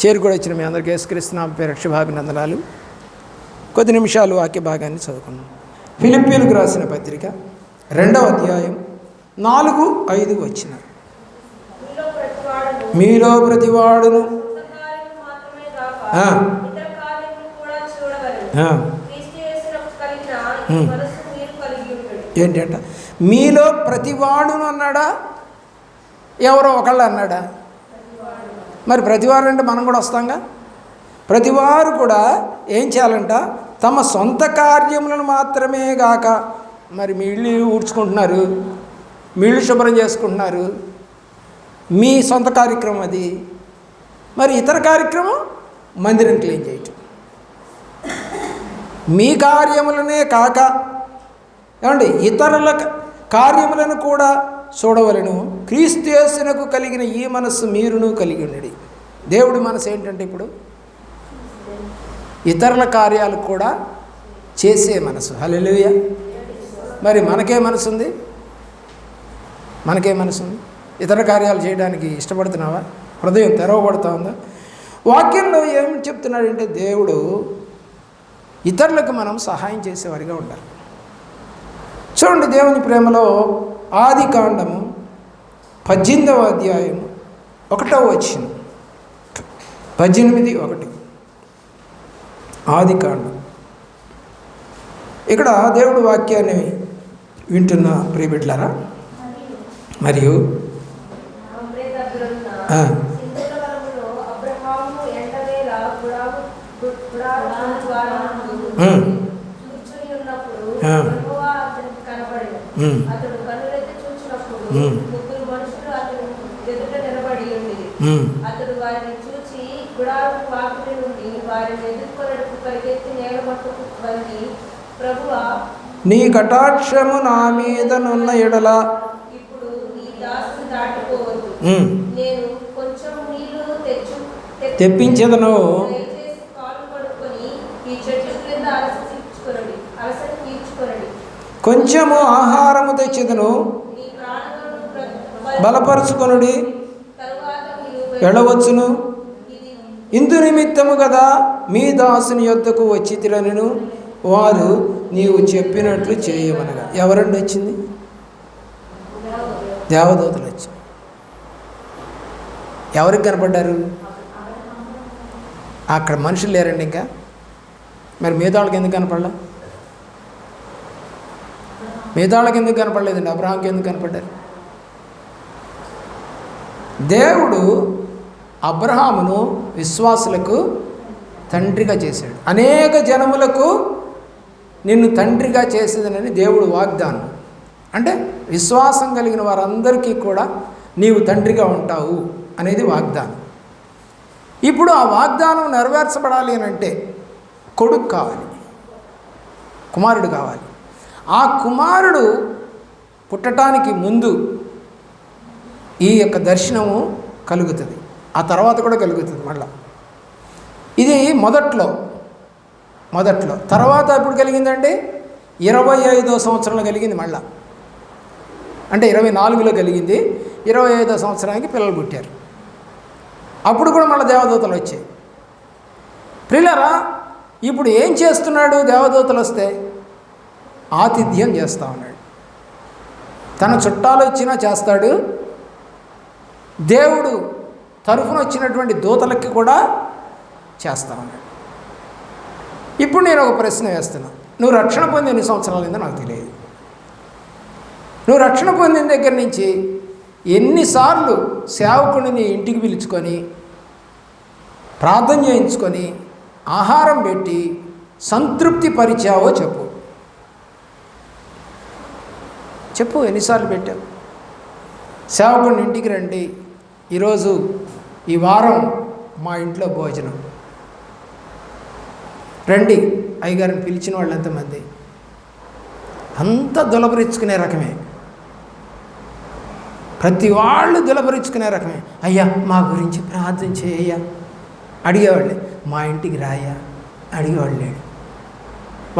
చేరుకొని వచ్చిన మీ అందరికీ యేసుక్రీస్తునామ పేరు రక్షభాభినందనాలు కొద్ది నిమిషాలు వాక్య భాగాన్ని చదువుకున్నాం ఫిలిప్పీలకు రాసిన పత్రిక రెండవ అధ్యాయం నాలుగు ఐదు వచ్చిన. మీలో ప్రతివాడును. ఏంటంట? మీలో ప్రతివాడును అన్నాడా? ఎవరో ఒకళ్ళు అన్నాడా? మరి ప్రతివారు అంటే మనం కూడా వస్తాంగా? ప్రతివారు కూడా ఏం చేయాలంట? తమ సొంత కార్యములను మాత్రమే గాక మరి మీ ఇల్లు ఊడ్చుకుంటున్నారు మీ ఇల్లు శుభ్రం చేసుకుంటున్నారు. మీ సొంత కార్యక్రమం అది. మరి ఇతర కార్యక్రమం మందిరం క్లీన్ చేయటం. మీ కార్యములనే కాక ఏమండి ఇతరుల కార్యములను కూడా చూడవలను. క్రీస్తుయేసునకు కలిగిన ఈ మనస్సు మీరును కలిగి ఉండడి. దేవుడి మనసు ఏంటంటే ఇప్పుడు? ఇతరుల కార్యాలు కూడా చేసే మనసు. హలెలుయ మరి మనకే మనసు ఉంది? మనకే మనసు ఉంది. ఇతర కార్యాలు చేయడానికి ఇష్టపడుతున్నావా? హృదయం తెరవబడుతూ ఉందా? వాక్యంలో ఏమి చెప్తున్నాడంటే దేవుడు ఇతరులకు మనం సహాయం చేసేవారిగా ఉండాలి. చూడండి దేవుని ప్రేమలో ఆది కాండము పద్దెనిమిదవ అధ్యాయం ఒకటవ వచ్చిన పద్దెనిమిది ఒకటి. ఆది కాండం ఇక్కడ దేవుడు వాక్యాన్ని వింటున్న ప్రియబిడ్లారా మరియు అతడు. ముగ్గురు మనుషులు అతని ఎదుట నిలబడి అతడు వారిని చూచి గుడారం వాకిలి నుండి వారిని పరిగెత్తి నేల మట్టుకు వంగి ప్రభువా నీ కటాక్షము నా మీదనున్న ఎడల. ఇప్పుడు దాసుని ఉమ్, నేను కొంచెం నీళ్ళు తెచ్చు తెప్పించదను. కొంచెము ఆహారము తెచ్చెదను. బలపరుచుకొనుడి. వెళ్ళవచ్చును ఇందు నిమిత్తము కదా మీ దాసుని యొద్దకు వచ్చి తిరనను వారు నీవు చెప్పినట్లు చేయమనగా ఎవరండి వచ్చింది? దేవదూతలు వచ్చి. ఎవరికి కనపడ్డారు? అక్కడ మనుషులు లేరండి ఇంకా. మరి మిగతా వాళ్ళకి ఎందుకు కనపడలే? మిగతా వాళ్ళకి ఎందుకు కనపడలేదండి? అబ్రహాంకి ఎందుకు కనపడ్డారు? దేవుడు అబ్రహామును విశ్వాసులకు తండ్రిగా చేశాడు. అనేక జనములకు నిన్ను తండ్రిగా చేసేదనని దేవుడు వాగ్దానం. అంటే విశ్వాసం కలిగిన వారందరికీ కూడా నీవు తండ్రిగా ఉంటావు అనేది వాగ్దానం. ఇప్పుడు ఆ వాగ్దానం నెరవేర్చబడాలి అని అంటే కొడుకు కావాలి కుమారుడు కావాలి. ఆ కుమారుడు పుట్టడానికి ముందు ఈ యొక్క దర్శనము కలుగుతుంది. ఆ తర్వాత కూడా కలుగుతుంది మళ్ళా. ఇది మొదట్లో మొదట్లో. తర్వాత ఎప్పుడు కలిగిందండి? ఇరవై ఐదో సంవత్సరంలో కలిగింది మళ్ళా. అంటే ఇరవై నాలుగులో కలిగింది. ఇరవై ఐదో సంవత్సరానికి పిల్లలు పుట్టారు. అప్పుడు కూడా మళ్ళీ దేవదూతలు వచ్చాయి. ప్రిల్లరా ఇప్పుడు ఏం చేస్తున్నాడు దేవదూతలు వస్తే? ఆతిథ్యం చేస్తూ ఉన్నాడు. తన చుట్టాలు వచ్చినా చేస్తాడు దేవుడు తరఫున వచ్చినటువంటి దూతలకి కూడా చేస్తానన్నాడు. ఇప్పుడు నేను ఒక ప్రశ్న వేస్తున్నా. నువ్వు రక్షణ పొంది ఎన్ని సంవత్సరాలైందో నాకు తెలియదు. నువ్వు రక్షణ పొందిన దగ్గర నుంచి ఎన్నిసార్లు సేవకుడిని ఇంటికి పిలుచుకొని ప్రార్థన చేయించుకొని ఆహారం పెట్టి సంతృప్తి పరిచావో చెప్పు. చెప్పు ఎన్నిసార్లు పెట్టావు? సేవకుడిని ఇంటికి రండి. ఈరోజు ఈ వారం మా ఇంట్లో భోజనం. రండి అయ్యగారిని పిలిచిన వాళ్ళు ఎంతమంది? అంతా దులపరించుకునే రకమే. ప్రతి వాళ్ళు దులపరించుకునే రకమే. అయ్యా మా గురించి ప్రార్థన చేయ్యా అడిగేవాళ్ళే మా ఇంటికి రాయ్యా. అడిగేవాళ్ళు లేడు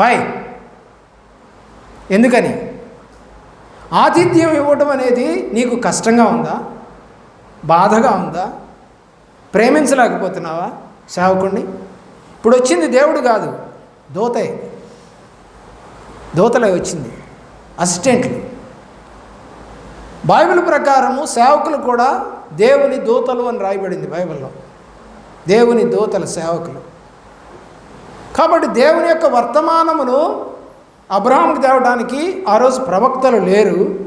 వాయ్ ఎందుకని? ఆతిథ్యం ఇవ్వటం అనేది నీకు కష్టంగా ఉందా? బాధగా ఉందా? ప్రేమించలేకపోతున్నావా సేవకుణ్ణి? ఇప్పుడు వచ్చింది దేవుడు కాదు దోతే. దూతలే వచ్చింది అసిస్టెంట్లు. బైబిల్ ప్రకారము సేవకులు కూడా దేవుని దూతలు అని రాయబడింది బైబిల్లో. దేవుని దూతల సేవకులు. కాబట్టి దేవుని యొక్క వర్తమానమును అబ్రహాంకి తేవడానికి ఆ రోజు ప్రవక్తలు లేరు.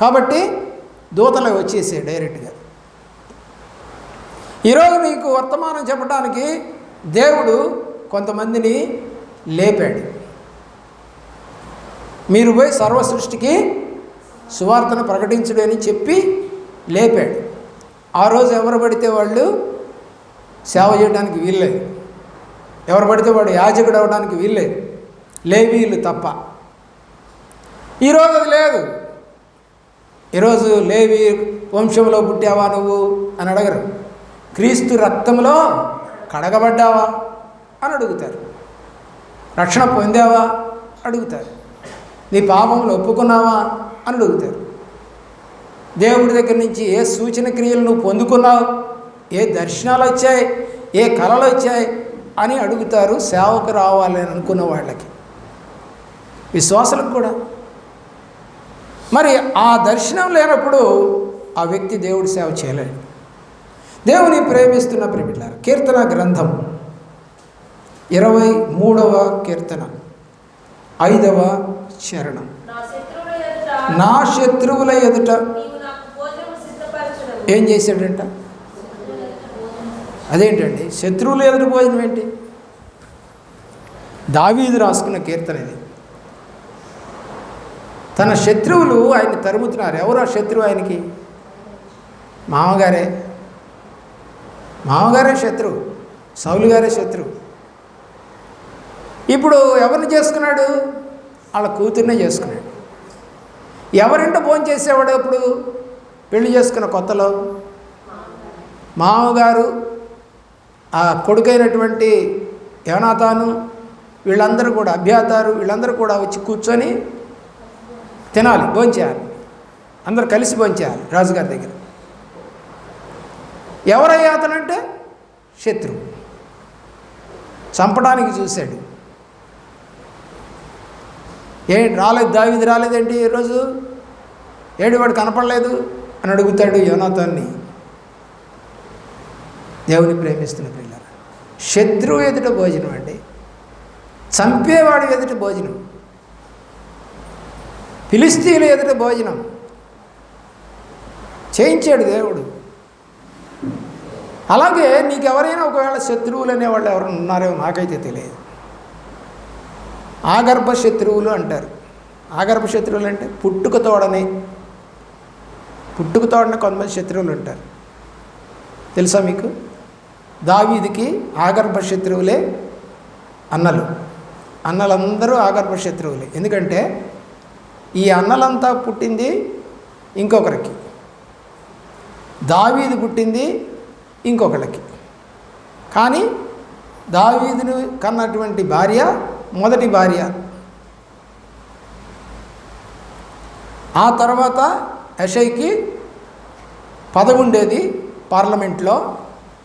కాబట్టి దూతలే వచ్చేసాయి డైరెక్ట్గా. ఈరోజు మీకు వర్తమానం చెప్పడానికి దేవుడు కొంతమందిని లేపాడు. మీరు పోయి సర్వ సృష్టికి సువార్తను ప్రకటించడని అని చెప్పి లేపాడు. ఆ రోజు ఎవరు పడితే వాళ్ళు సేవ చేయడానికి వీల్లేదు. ఎవరు పడితే వాడు యాజకుడు అవడానికి వీల్లేదు. లేవీలు తప్ప. ఈరోజు అది లేదు. ఈరోజు లేవి వంశంలో పుట్టావా నువ్వు? అని అడగరు. క్రీస్తు రక్తంలో కడగబడ్డావా? అని అడుగుతారు. రక్షణ పొందావా? అడుగుతారు. నీ పాపములు ఒప్పుకున్నావా? అని అడుగుతారు. దేవుడి దగ్గర నుంచి ఏ సూచన క్రియలు నువ్వు పొందుకున్నావు? ఏ దర్శనాలు వచ్చాయి? ఏ కళలు వచ్చాయి? అని అడుగుతారు సేవకు రావాలని అనుకున్న వాళ్ళకి. విశ్వాసులకు కూడా. మరి ఆ దర్శనం లేనప్పుడు ఆ వ్యక్తి దేవుడి సేవ చేయలేడు దేవుని ప్రేమిస్తున్న ప్రేమిట్లారు కీర్తన గ్రంథం ఇరవై మూడవ కీర్తన ఐదవ చరణం. నా శత్రువుల ఎదుట ఎదుట ఏం చేశాడంట? అదేంటండి? శత్రువులు ఎదురు భోజనం ఏంటి? దావీదు రాసుకున్న కీర్తన ఇది. తన శత్రువులు ఆయన్ని తరుముతున్నారు. ఎవరు ఆ శత్రువు ఆయనకి? మామగారే. మామగారే శత్రువు. సౌలు గారే శత్రువు. ఇప్పుడు ఎవరిని చేసుకున్నాడు? వాళ్ళ కూతుర్నే చేసుకున్నాడు. ఎవరింట ఫోన్ చేసేవాడు అప్పుడు? పెళ్ళి చేసుకున్న కొత్తలో? మామగారు ఆ కొడుకైనటువంటి యోనాతాను వీళ్ళందరూ కూడా అభ్యాతారు వీళ్ళందరూ కూడా వచ్చి కూర్చొని తినాలి భోంచేయాలి. అందరు కలిసి భోంచేయాలి రాజుగారి దగ్గర. ఎవరయ్యా అతనంటే? శత్రువు చంపడానికి చూశాడు. ఏంటి రాలేదు దావిది రాలేదేంటి ఈరోజు? ఏడు వాడు కనపడలేదు? అని అడుగుతాడు యోనాథాన్ని దేవుని ప్రేమిస్తున్న పిల్లలు శత్రువు ఎదుట భోజనం అండి. చంపేవాడు ఎదుట భోజనం. ఫిలిస్తీన్లు ఎదుట భోజనం. చేయించాడు దేవుడు. అలాగే నీకు ఎవరైనా ఒకవేళ శత్రువులు అనేవాళ్ళు ఎవరైనా ఉన్నారేమో నాకైతే తెలియదు. ఆగర్భ శత్రువులు అంటారు. ఆగర్భ శత్రువులు అంటే పుట్టుక తోడని. పుట్టుక తోడని కొంతమంది శత్రువులు ఉంటారు. తెలుసా మీకు? దావీదికి ఆగర్భ శత్రువులే అన్నలు. అన్నలందరూ ఆగర్భ శత్రువులే ఎందుకంటే ఈ అన్నలంతా పుట్టింది ఇంకొకరికి. దావీదు పుట్టింది ఇంకొకళ్ళకి. కానీ దావీదును కన్నటువంటి భార్య మొదటి భార్య. ఆ తర్వాత యషైకి పదవి ఉండేది పార్లమెంట్లో.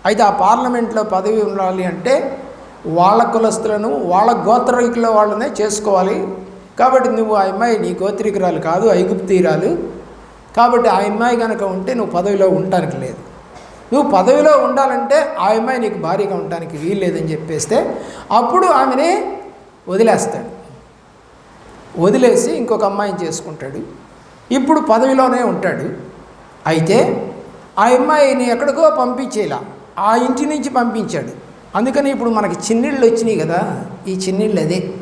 అయితే ఆ పార్లమెంట్లో పదవి ఉండాలి అంటే వాళ్ళ కులస్తులను వాళ్ళ గోత్రికుల వాళ్ళనే చేసుకోవాలి. కాబట్టి నువ్వు ఆ అమ్మాయి నీ గోత్రికురాలు కాదు ఐగుప్తీరాలు కాబట్టి ఆ అమ్మాయి కనుక ఉంటే నువ్వు పదవిలో ఉండటానికి లేదు. నువ్వు పదవిలో ఉండాలంటే ఆ అమ్మాయి నీకు భారీగా ఉండటానికి వీల్లేదని చెప్పేస్తే అప్పుడు ఆమెని వదిలేస్తాడు. వదిలేసి ఇంకొక అమ్మాయిని చేసుకుంటాడు. ఇప్పుడు పదవిలోనే ఉంటాడు. అయితే ఆ అమ్మాయిని ఎక్కడికో పంపించేలా ఆ ఇంటి నుంచి పంపించాడు. అందుకని ఇప్పుడు మనకి చిన్నిళ్ళు వచ్చినాయి కదా ఈ చిన్నిళ్ళు అదే.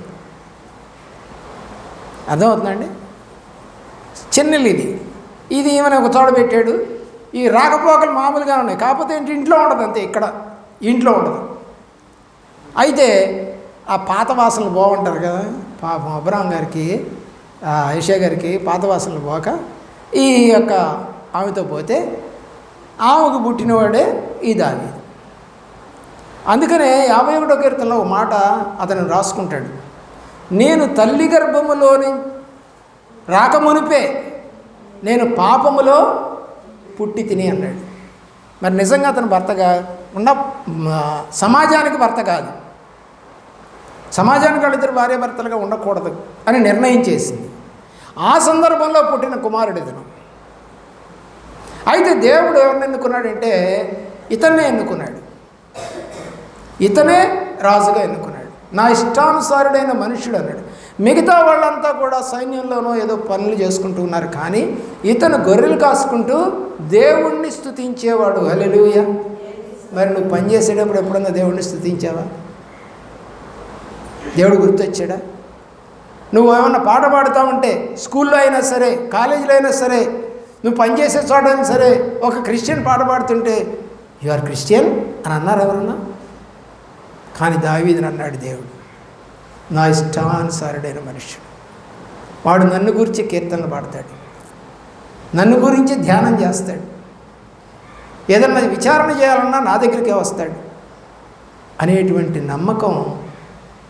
అర్థమవుతుందండి? చిన్నిళ్ళు ఇది ఇది ఈమెను ఒక చోట పెట్టాడు? ఈ రాకపోకలు మామూలుగా ఉన్నాయి. కాకపోతే ఏంటి? ఇంట్లో ఉండదు అంతే ఇక్కడ. ఇంట్లో ఉండదు. అయితే ఆ పాత వాసనలు బాగుంటారు కదా? పాపం అబ్రాహం గారికి ఐషా గారికి పాత వాసనలు పోక ఈ యొక్క ఆమెతో పోతే ఆమెకు పుట్టినవాడే ఈ దావి అందుకనే యాభై ఒకటో కీర్తనలో ఒక మాట అతను రాసుకుంటాడు. నేను తల్లి గర్భములోని రాకమునిపే నేను పాపములో పుట్టి తిని అన్నాడు. మరి నిజంగా అతను భర్తగా ఉన్న సమాజానికి భర్త కాదు. సమాజానికి వాళ్ళిద్దరు భార్యాభర్తలుగా ఉండకూడదు అని నిర్ణయం చేసింది. ఆ సందర్భంలో పుట్టిన కుమారుడు ఇతను. అయితే దేవుడు ఎవరిని ఎన్నుకున్నాడంటే ఇతన్నే ఎన్నుకున్నాడు. ఇతనే రాజుగా ఎన్నుకున్నాడు. నా ఇష్టానుసారుడైన మనుషుడు అన్నాడు. మిగతా వాళ్ళంతా కూడా సైన్యంలోనో ఏదో పనులు చేసుకుంటూ ఉన్నారు. కానీ ఇతను గొర్రెలు కాసుకుంటూ దేవుణ్ణి స్థుతించేవాడు హల్లెలూయ. మరి నువ్వు పని చేసేటప్పుడు ఎప్పుడన్నా దేవుణ్ణి స్థుతించావా దేవుడు గుర్తొచ్చాడా? నువ్వు ఏమన్నా పాట పాడుతూ ఉంటే స్కూల్లో అయినా సరే కాలేజీలో అయినా సరే నువ్వు పనిచేసే చోట అయినా సరే ఒక క్రిస్టియన్ పాట పాడుతుంటే యు ఆర్ క్రిస్టియన్ అని అన్నారు ఎవరన్నా? కానీ దావీదని అన్నాడు దేవుడు నా ఇష్టానుసారుడైన మనుష్యుడు. వాడు నన్ను గురించి కీర్తనలు పాడతాడు నన్ను గురించి ధ్యానం చేస్తాడు ఏదన్నా విచారణ చేయాలన్నా నా దగ్గరికే వస్తాడు అనేటువంటి నమ్మకం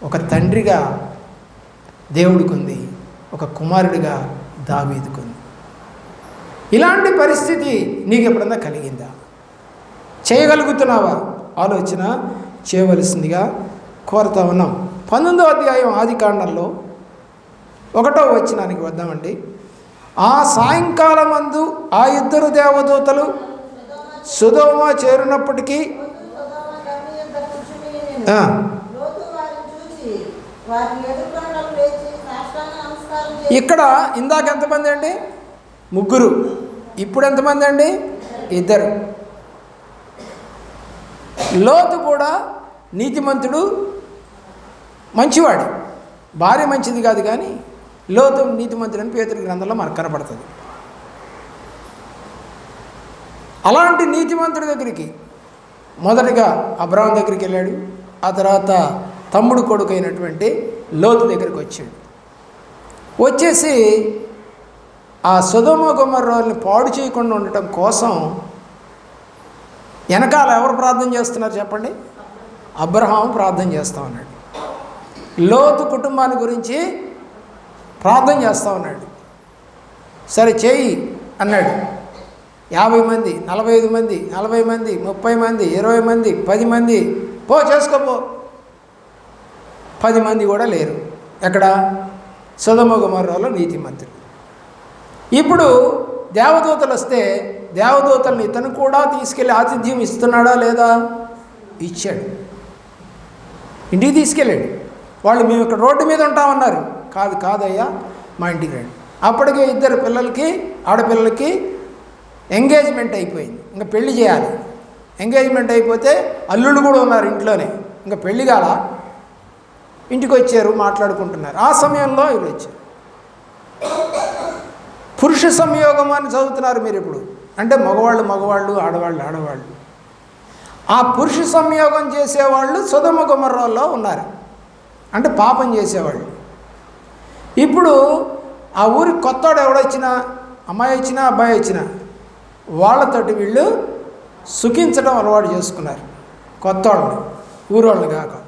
ఒక తండ్రిగా దేవుడికుంది ఒక కుమారుడిగా దావీదుకుంది. ఇలాంటి పరిస్థితి నీకు ఎప్పుడన్నా కలిగిందా? చేయగలుగుతున్నావా? ఆలోచన చేయవలసిందిగా కోరుతా ఉన్నాం. పంతొమ్మిదో అధ్యాయం ఆది కాండంలో ఒకటో వచ్చినానికి వద్దామండి. ఆ సాయంకాలం అందు ఆ ఇద్దరు దేవదూతలు సుధోమ చేరినప్పటికీ ఇక్కడ ఇందాక ఎంతమంది అండి? ముగ్గురు. ఇప్పుడు ఎంతమంది అండి? ఇద్దరు. లోతు కూడా నీతిమంతుడు మంచివాడు. భార్య మంచిది కాదు కానీ లోతు నీతిమంతుడని పేతుడి గ్రంథంలో మనకు కనపడుతుంది. అలాంటి నీతిమంతుడి దగ్గరికి మొదటగా అబ్రాహం దగ్గరికి వెళ్ళాడు. ఆ తర్వాత తమ్ముడు కొడుకు అయినటువంటి లోతు దగ్గరికి వచ్చాడు. వచ్చేసి ఆ సుధమ గుమ్మర్రాల్ని పాడు చేయకుండా ఉండటం కోసం వెనకాల ఎవరు ప్రార్థన చేస్తున్నారు చెప్పండి? అబ్రహాం ప్రార్థన చేస్తా ఉన్నాడు. లోతు కుటుంబాన్ని గురించి ప్రార్థన చేస్తా ఉన్నాడు. సరే చేయి అన్నాడు. యాభై మంది నలభై ఐదు మంది నలభై మంది ముప్పై మంది ఇరవై మంది పది మంది పో చేసుకోపో పది మంది కూడా లేరు. ఎక్కడ? సుధమగుమర్రాలో నీతిమంతులు. ఇప్పుడు దేవదూతలు వస్తే దేవదూతల్ని ఇతను కూడా తీసుకెళ్ళి ఆతిథ్యం ఇస్తున్నాడా లేదా? ఇచ్చాడు. ఇంటికి తీసుకెళ్ళాడు. వాళ్ళు మేము ఇక్కడ రోడ్డు మీద ఉంటామన్నారు. కాదు కాదయ్యా మా ఇంటికి రండి. అప్పటికే ఇద్దరు పిల్లలకి ఆడపిల్లలకి ఎంగేజ్మెంట్ అయిపోయింది. ఇంకా పెళ్ళి చేయాలి. ఎంగేజ్మెంట్ అయిపోతే అల్లుడు కూడా ఉన్నారు ఇంట్లోనే. ఇంకా పెళ్ళి కాల. ఇంటికి వచ్చారు మాట్లాడుకుంటున్నారు. ఆ సమయంలో వీళ్ళు వచ్చారు పురుష సంయోగం అని చదువుతున్నారు మీరు ఇప్పుడు. అంటే మగవాళ్ళు మగవాళ్ళు ఆడవాళ్ళు ఆడవాళ్ళు. ఆ పురుష సంయోగం చేసేవాళ్ళు సుధమ గుమర్రాల్లో ఉన్నారు. అంటే పాపం చేసేవాళ్ళు. ఇప్పుడు ఆ ఊరికి కొత్తవాడు ఎవడొచ్చినా అమ్మాయి వచ్చినా అబ్బాయి వచ్చినా వాళ్ళతోటి వీళ్ళు సుఖించడం అలవాటు చేసుకున్నారు. కొత్తవాళ్ళని ఊరోళ్ళు కాక.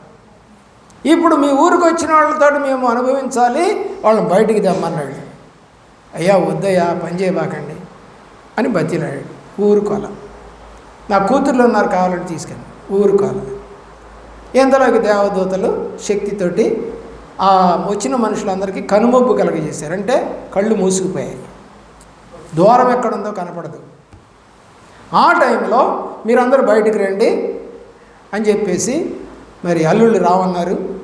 ఇప్పుడు మీ ఊరికి వచ్చిన వాళ్ళతో మేము అనుభవించాలి వాళ్ళని బయటికి తెమ్మన్నాడు. అయ్యా వద్దయ్యా పని చేయబాకండి. అని బతిలాడు ఊరుకోల. నా కూతుర్లు ఉన్నారు కావాలని తీసుకెళ్ళి. ఊరుకోల. ఇంతలోకి దేవదూతలు శక్తితోటి ఆ వచ్చిన మనుషులందరికీ కనుమొబ్బు కలగజేశారు. అంటే కళ్ళు మూసుకుపోయాయి. దూరం ఎక్కడుందో కనపడదు. ఆ టైంలో మీరందరూ బయటికి రండి అని చెప్పేసి మరి అల్లుళ్ళు రావన్నారు.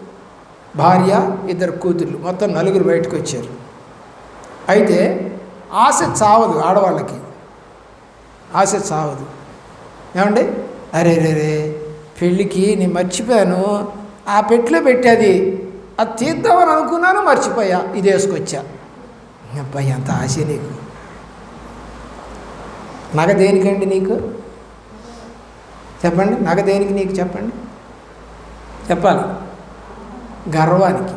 భార్య ఇద్దరు కూతుర్లు. మొత్తం నలుగురు బయటకు వచ్చారు. అయితే ఆశ చావదు ఆడవాళ్ళకి. ఆశ చావదు. ఏమండి? అరే రే రే పెళ్ళికి నేను మర్చిపోయాను. ఆ పెట్టిలో పెట్టేది. అది తీద్దామని అనుకున్నాను మర్చిపోయా. ఇది వేసుకొచ్చా. అబ్బాయి అంత ఆశ నీకు. నగ దేనికండి నీకు? చెప్పండి నగ దేనికి నీకు చెప్పండి? చెప్పాలి. గర్వానికి.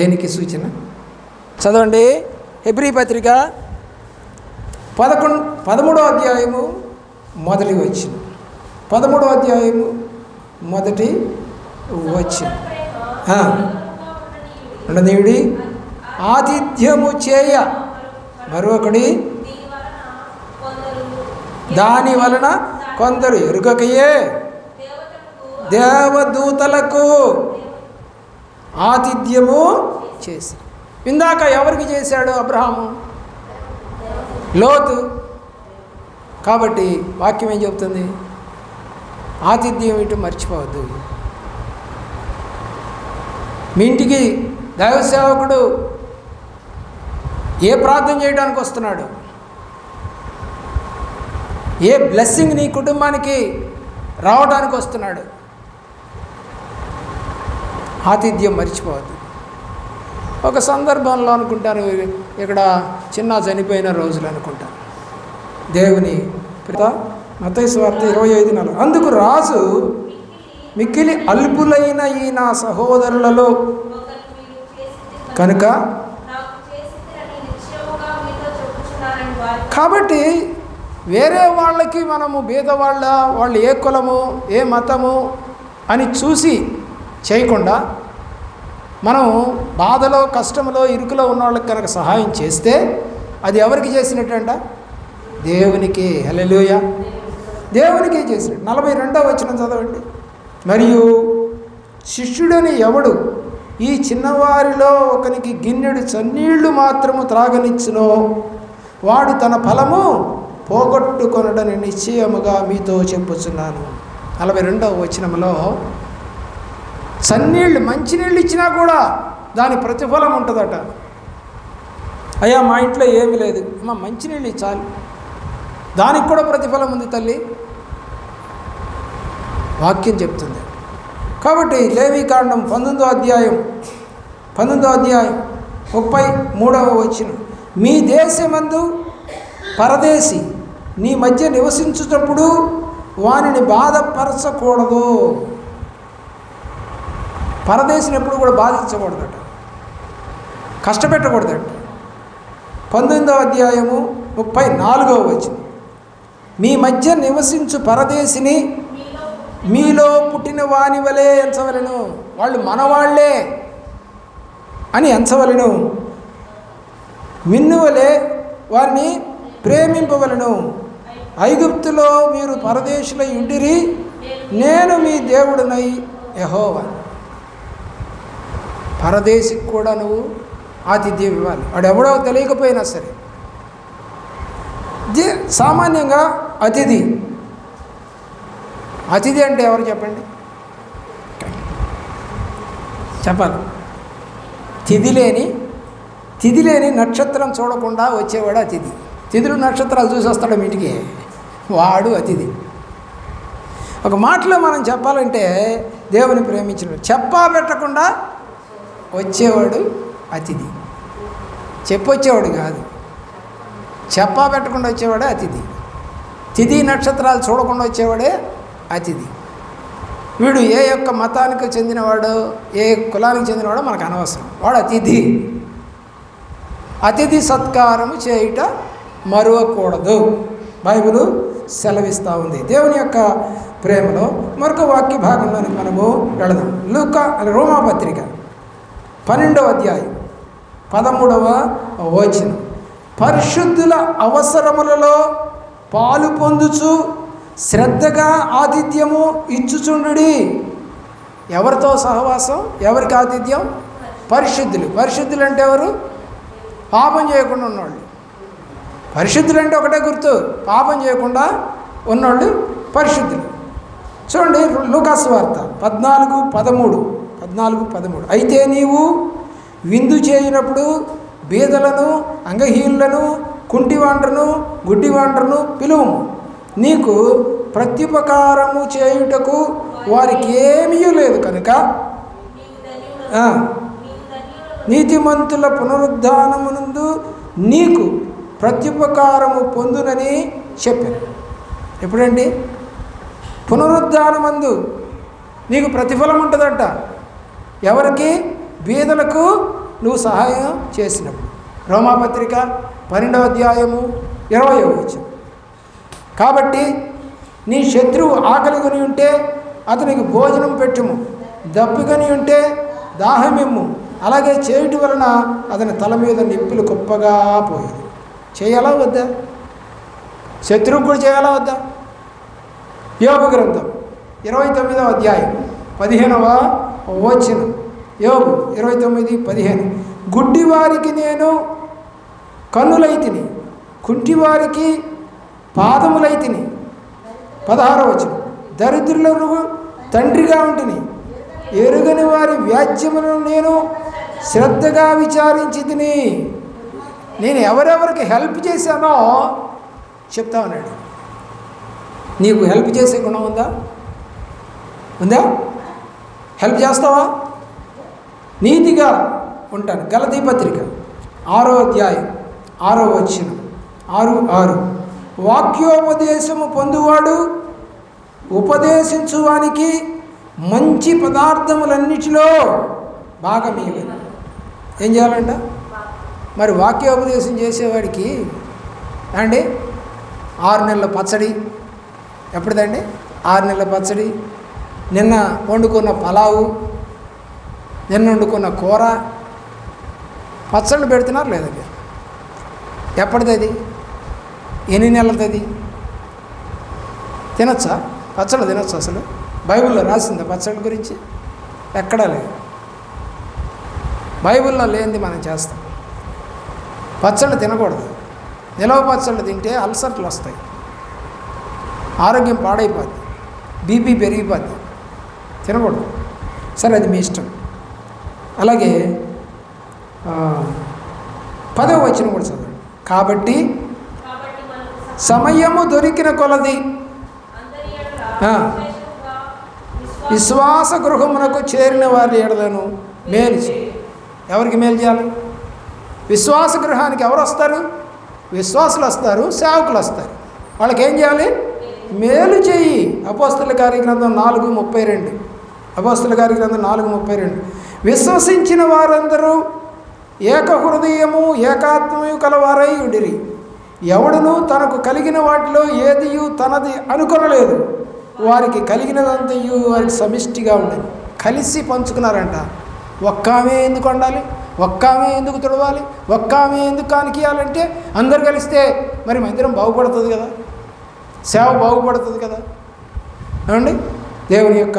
దేనికి సూచన? చదవండి. హెబ్రి పత్రిక పదకొండు పదమూడో అధ్యాయము మొదటి వచ్చిన పదమూడో అధ్యాయము మొదటి వచ్చిన ఆ. ఆతిథ్యము చేయ మరొకడి దాని వలన కొందరు ఎరుగకయే దేవదూతలకు ఆతిథ్యము చేసి. ఇందాక ఎవరికి చేశాడు అబ్రహాము? లోతు. కాబట్టి వాక్యం ఏం చెబుతుంది? ఆతిథ్యం ఇటు మర్చిపోవద్దు. మీ ఇంటికి దైవ సేవకుడు ఏ ప్రార్థన చేయడానికి వస్తున్నాడు? ఏ బ్లెస్సింగ్ నీ కుటుంబానికి రావడానికి వస్తున్నాడు? ఆతిథ్యం మర్చిపోవద్దు. ఒక సందర్భంలో అనుకుంటాను ఇక్కడ చిన్న చనిపోయిన రోజులు అనుకుంటాను దేవుని పిత మతైస్వార్త ఇరవై ఐదు నెలలు అందుకు రాజు మిక్కిలి అల్పులైన ఈ నా సహోదరులలో కనుక కాబట్టి వేరే వాళ్ళకి మనము బీదవాళ్ళ వాళ్ళు ఏ కులము ఏ మతము అని చూసి చేయకుండా మనం బాధలో కష్టంలో ఇరుకులో ఉన్న వాళ్ళకి కనుక సహాయం చేస్తే అది ఎవరికి చేసినట్టంట? దేవునికి. హల్లెలూయా. దేవునికే చేసినట్టు. నలభై రెండో వచ్చిన చదవండి. మరియు శిష్యుడని ఎవడు? ఈ చిన్నవారిలో ఒకనికి గిన్నెడు చన్నీళ్ళు మాత్రము త్రాగనిచ్చునో వాడు తన ఫలము పోగొట్టుకొనడని నిశ్చయముగా మీతో చెప్పుచున్నాను. నలభై రెండవ వచనంలో సన్నీళ్ళు మంచినీళ్ళు ఇచ్చినా కూడా దాని ప్రతిఫలం ఉంటుందట. అయ్యా మా ఇంట్లో ఏమీ లేదు. అమ్మ మంచినీళ్ళు చాలు దానికి కూడా ప్రతిఫలం ఉంది తల్లి. వాక్యం చెప్తుంది. కాబట్టి లేవీకాండం పంతొమ్మిదో అధ్యాయం పంతొమ్మిదో అధ్యాయం ముప్పై మూడవ వచ్చిన మీ దేశమందు పరదేశి నీ మధ్య నివసించుటప్పుడు వానిని బాధపరచకూడదు. పరదేశిని ఎప్పుడు కూడా బాధించకూడదట. కష్టపెట్టకూడదట. పంతొమ్మిదవ అధ్యాయము ముప్పై నాలుగవ వచ్చిన మీ మధ్య నివసించు పరదేశిని మీలో పుట్టిన వాని వలె ఎంచవలను. వాళ్ళు మనవాళ్ళే అని ఎంచవలను. మిన్నువలే వారిని ప్రేమింపవలను. ఐగుప్తులో మీరు పరదేశుల ఇంటిరి నేను మీ దేవుడినై యహోవా పరదేశికి కూడా నువ్వు ఆతిథ్యం ఇవ్వాలి. వాడు ఎవడో తెలియకపోయినా సరే. ఇది సామాన్యంగా అతిథి. అతిథి అంటే ఎవరు చెప్పండి? చెప్పాలి. తిథి లేని తిథి లేని నక్షత్రం చూడకుండా వచ్చేవాడు అతిథి. తిథులు నక్షత్రాలు చూసి వస్తాడు ఇంటికి వాడు అతిథి. ఒక మాటలో మనం చెప్పాలంటే దేవుని ప్రేమించిన చెప్పా పెట్టకుండా వచ్చేవాడు అతిథి. చెప్పొచ్చేవాడు కాదు. చెప్పా పెట్టకుండా వచ్చేవాడే అతిథి. తిథి నక్షత్రాలు చూడకుండా వచ్చేవాడే అతిథి. వీడు ఏ యొక్క మతానికి చెందినవాడో ఏ కులానికి చెందినవాడో మనకు అనవసరం. వాడు అతిథి. అతిథి సత్కారము చేయుట మరువకూడదు. బైబిల్ సెలవిస్తూ ఉంది. దేవుని యొక్క ప్రేమలో మరొక వాక్య భాగంలోని మనము వెళదాం. లూక రోమాపత్రిక పన్నెండవ అధ్యాయం పదమూడవ వచనం. పరిశుద్ధుల అవసరములలో పాలు పొందుచు శ్రద్ధగా ఆతిథ్యము ఇచ్చుచుండుడి. ఎవరితో సహవాసం? ఎవరికి ఆతిథ్యం? పరిశుద్ధులు. పరిశుద్ధులు అంటే ఎవరు? పాపం చేయకుండా ఉన్నవాళ్ళు. పరిశుద్ధులు అంటే ఒకటే గుర్తు పాపం చేయకుండా ఉన్నవాళ్ళు పరిశుద్ధులు. చూడండి లూకాసు వార్త పద్నాలుగు పదమూడు. పద్నాలుగు పదమూడు. అయితే నీవు విందు చేయనప్పుడు బీదలను అంగహీనులను కుంటివాండ్రను గుడ్డివాండ్రను పిలువము. నీకు ప్రత్యుపకారము చేయుటకు వారికి ఏమీ లేదు కనుక నీతిమంతుల పునరుద్ధానమునందు నీకు ప్రత్యుపకారము పొందునని చెప్పాను. ఎప్పుడండి? పునరుద్ధానమందు నీకు ప్రతిఫలం ఉంటుందంట ఎవరికి? బీదలకు నువ్వు సహాయం చేసినప్పుడు రోమాపత్రిక పన్నెండవ అధ్యాయము ఇరవై వచ్చిన కాబట్టి నీ శత్రువు ఆకలిగొని ఉంటే అతనికి భోజనం పెట్టుము. దప్పుకొని ఉంటే దాహమిమ్ము. అలాగే చేయుటి వలన అతని తల మీద నిప్పులు గొప్పగా పోయేది. చేయాలా వద్దా? శత్రువు కూడా చేయాలా వద్దా? యోగ గ్రంథం ఇరవై తొమ్మిదవ అధ్యాయం పదిహేనవ వచ్చిన యోగు ఇరవై తొమ్మిది పదిహేను. గుడ్డివారికి నేను కన్నులైతిని కుంటివారికి పాదములైతిని పదహారవ వచ్చిన దరిద్రులకు తండ్రిగా ఉంటిని ఎరుగని వారి వ్యాజ్యములను నేను శ్రద్ధగా విచారించి తిని. నేను ఎవరెవరికి హెల్ప్ చేశానో చెప్తా ఉన్నాడు. నీకు హెల్ప్ చేసే గుణం ఉందా? ఉందా? హెల్ప్ చేస్తావా? నీతిగా ఉంటాను. గలతీ పత్రిక ఆరో అధ్యాయం ఆరో వచ్చిన ఆరు ఆరు. వాక్యోపదేశము పొందువాడు ఉపదేశించువానికి మంచి పదార్థములన్నిటిలో భాగమేవి ఏం చేయాలంట? మరి వాక్యోపదేశం చేసేవాడికి అండి ఆరు నెలల పచ్చడి. ఎప్పటిదండి ఆరు నెలల పచ్చడి. నిన్న వండుకున్న పలావు నిన్న వండుకున్న కూర పచ్చళ్ళు పెడుతున్నారు లేదా మీరు? ఎప్పటిది అది ఎన్ని నెలలది అది తినచ్చా? పచ్చళ్ళు తినొచ్చు అసలు? బైబిల్లో రాసిందా పచ్చడి గురించి? ఎక్కడా లేదు. బైబిల్లో లేనిది మనం చేస్తాం. పచ్చళ్ళు తినకూడదు. నిలవ పచ్చళ్ళు తింటే అల్సర్లు వస్తాయి. ఆరోగ్యం పాడైపోద్ది. బీపీ పెరిగిపోద్ది. తినకూడదు. సరే అది మీ ఇష్టం. అలాగే పదవ వచ్చిన కూడా చదవండి. కాబట్టి సమయము దొరికిన కొలది. విశ్వాస గృహమునకు చేరిన వారి ఎడలను మేలు ఎవరికి మేలు చేయాలి? విశ్వాస గృహానికి ఎవరు వస్తారు? విశ్వాసులు వస్తారు సేవకులు వస్తారు. వాళ్ళకి ఏం చేయాలి మేలు చేయి. అపోస్తుల కార్యగ్రంథం నాలుగు ముప్పై రెండు. అపోస్తుల గ్రంథం నాలుగు ముప్పై రెండు. విశ్వసించిన వారందరూ ఏక హృదయము ఏకాత్మయు కలవారై ఉండిరి. ఎవడును తనకు కలిగిన వాటిలో ఏదియు తనది అనుకొనలేదు. వారికి కలిగినదంతయు వారికి సమిష్టిగా ఉండేది. కలిసి పంచుకున్నారంట. ఒక్కామే ఎందుకు వండాలి? ఒక్కామే ఎందుకు తుడవాలి? ఒక్కామే ఎందుకు కానికియాలంటే అందరు కలిస్తే మరి మందిరం బాగుపడుతుంది కదా? సేవ బాగుపడుతుంది కదా? ఏమండి? దేవుని యొక్క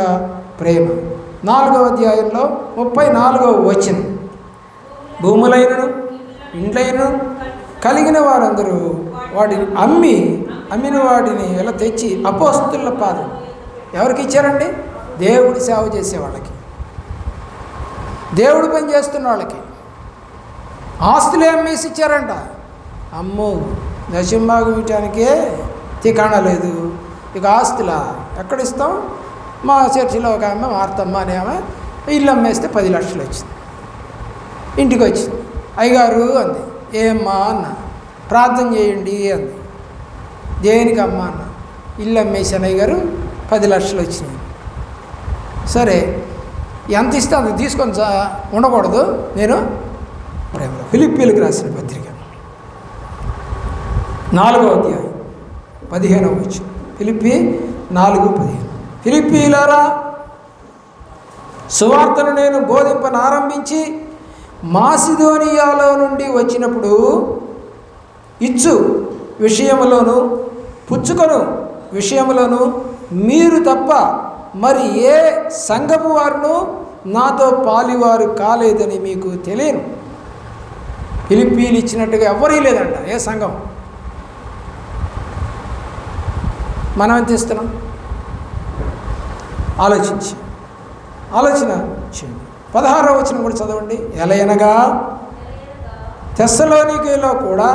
ప్రేమ. నాలుగవ అధ్యాయంలో ముప్పై నాలుగవ వచ్చిన భూములైనను ఇండ్లైనను కలిగిన వారందరూ వాటిని అమ్మి అమ్మిన వాటిని ఇలా తెచ్చి అపోస్తుల పాదం. ఎవరికి ఇచ్చారండి? దేవుడి సేవ చేసే వాళ్ళకి. దేవుడు పని చేస్తున్న వాళ్ళకి. ఆస్తులు అమ్మేసి ఇచ్చారంట. అమ్మో దశంభాగం ఇవ్వటానికే తికాణ లేదు. ఇక ఆస్తులా? ఎక్కడ ఇస్తాం? మా చర్చిలో ఒక ఆమె వార్తమ్మ అనే ఆమె ఇల్లు అమ్మేస్తే పది లక్షలు వచ్చింది. ఇంటికి వచ్చింది. అయ్యగారు అంది ఏమ్మా అన్న ప్రార్థన చేయండి అంది. దేనికమ్మా అన్న ఇల్లు అమ్మేసాను అయ్యగారు పది లక్షలు వచ్చినాయి. సరే ఎంత ఇస్తే అంత తీసుకొని చా ఉండకూడదు. నేను ప్రేమలో ఫిలిప్పీలకు రాసిన పత్రిక. నాలుగో అధ్యాయం పదిహేనవ వచ్చు ఫిలిప్పి నాలుగు పదిహేను. ఫిలిపీలారా సువార్తను నేను బోధింపనారంభించి మాసిదోనియాలో నుండి వచ్చినప్పుడు ఇచ్చు విషయములోను పుచ్చుకొను విషయములోను మీరు తప్ప మరి ఏ సంఘపు వారును నాతో పాలివారు కాలేదని మీకు తెలియను. పిలిపీలు ఇచ్చినట్టుగా ఎవరీ లేదంట ఏ సంఘం? మనం ఎంత ఇస్తున్నాం? ఆలోచించి. ఆలోచన చేయండి. పదహారవ వచనం కూడా చదవండి. ఎలయనగా తెస్సలోనికలో కూడా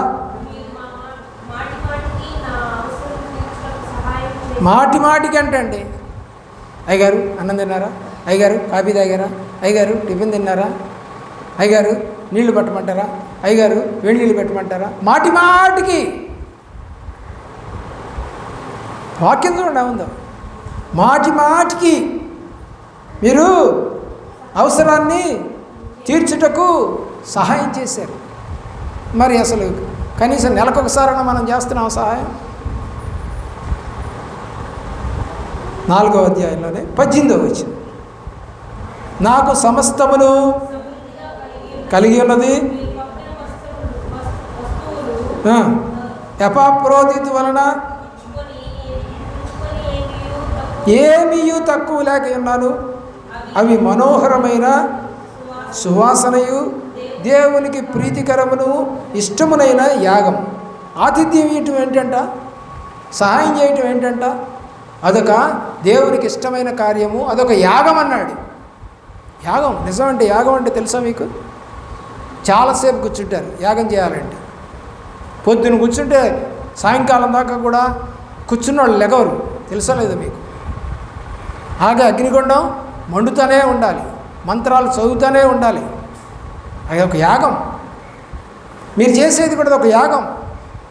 మాటి మాటికి అంటండి. అయ్యగారు అన్నం తిన్నారా? అయ్యగారు కాఫీ తాగారా? అయ్యగారు టిఫిన్ తిన్నారా? అయ్యగారు నీళ్ళు పెట్టమంటారా? అయ్యగారు వేడి నీళ్ళు పెట్టమంటారా? మాటి మాటికి. వాక్యం చూడండి ఉందో మాటి మాటికి మీరు అవసరాన్ని తీర్చుటకు సహాయం చేశారు. మరి అసలు కనీసం నెలకొకసారైనా మనం చేస్తున్నాం సహాయం? నాలుగో అధ్యాయంలోనే పద్దెనిమిదో వచ్చింది నాకు సమస్తమును కలిగి ఉన్నది. మీరు ఎపాప్రోదిత్ వలన ఏమియు తక్కువ లేక ఉన్నాను. అవి మనోహరమైన సువాసనయు దేవునికి ప్రీతికరమును ఇష్టమునైన యాగం. ఆతిథ్యం ఇయటం ఏంటంట? సహాయం చేయటం ఏంటంట? అదొక దేవునికి ఇష్టమైన కార్యము. అదొక యాగం అన్నాడు. యాగం నిజం అంటే యాగం అంటే తెలుసా మీకు? చాలాసేపు కూర్చుంటారు యాగం చేయాలంటే. పొద్దున కూర్చుంటే సాయంకాలం దాకా కూడా కూర్చున్న వాళ్ళు లెగవరు. తెలుసా లేదా మీకు? ఆగ అగ్నిగుండం మండుతూనే ఉండాలి. మంత్రాలు చదువుతూనే ఉండాలి. అది ఒక యాగం. మీరు చేసేది కూడా ఒక యాగం.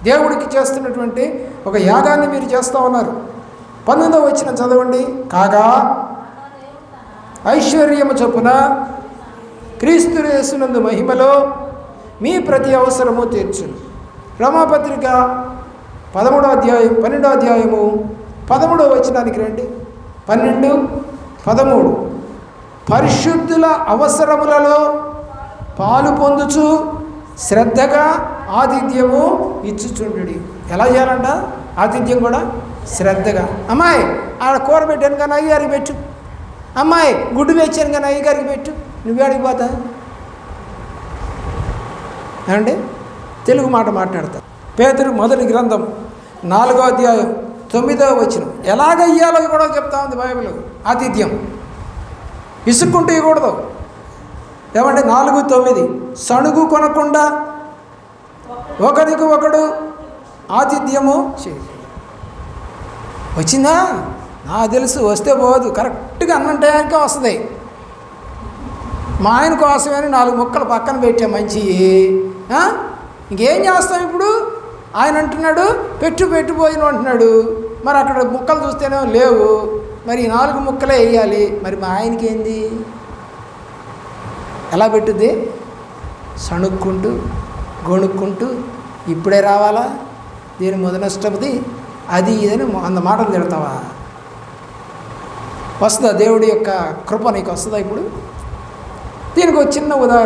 దేవుడికి చేస్తున్నటువంటి ఒక యాగాన్ని మీరు చేస్తూ ఉన్నారు. పంతొమ్మిదో వచ్చిన చదవండి. కాగా ఐశ్వర్యము చొప్పున క్రీస్తు యేసునందు మహిమలో మీ ప్రతి అవసరము తీర్చును. రమాపత్రిక పదమూడో అధ్యాయం పన్నెండో అధ్యాయము పదమూడో వచనానికి రండి. పన్నెండు పదమూడు. పరిశుద్ధుల అవసరములలో పాలు పొందుచు శ్రద్ధగా ఆతిథ్యము ఇచ్చుచుండు ఎలా చేయాలంట? ఆతిథ్యం కూడా శ్రద్ధగా. అమ్మాయి ఆడ కూర పెట్టాను కానీ అయ్యగారికి పెట్టు. అమ్మాయి గుడ్డు తెచ్చాను కానీ అయ్యగారికి పెట్టు. నువ్వేడికి పోతా? ఏమండి? తెలుగు మాట మాట్లాడతా. పేదరు మొదటి గ్రంథం నాలుగో అధ్యాయం తొమ్మిదో వచనం. ఎలాగయ్యాలో కూడా చెప్తా ఉంది బైబిల్. ఆతిథ్యం. ఇసుక్కుంటూ ఇవ్వకూడదు. ఏమంటే నాలుగు తొమ్మిది. సణుగు కొనకుండా ఒకరికి ఒకడు ఆతిథ్యము చేయి. వచ్చిందా? నాకు తెలుసు వస్తే పోదు. కరెక్ట్గా అన్నం టయానికే వస్తుంది. మా ఆయన కోసమని నాలుగు ముక్కలు పక్కన పెట్టా మంచి. ఇంకేం చేస్తాం ఇప్పుడు? ఆయన అంటున్నాడు పెట్టు పెట్టుపోయిన అంటున్నాడు. మరి అక్కడ ముక్కలు చూస్తేనే లేవు. మరి ఈ నాలుగు ముక్కలే వేయాలి. మరి మా ఆయనకి ఏంది ఎలా పెట్టుద్ది? సణుక్కుంటూ గొణుక్కుంటూ ఇప్పుడే రావాలా? దీని మొదనష్టపది అది ఇదని అంత మాటలు తిడతావా? వస్తుందా దేవుడి యొక్క కృప నీకు వస్తుందా ఇప్పుడు? దీనికి ఒక చిన్న ఉదాహరణ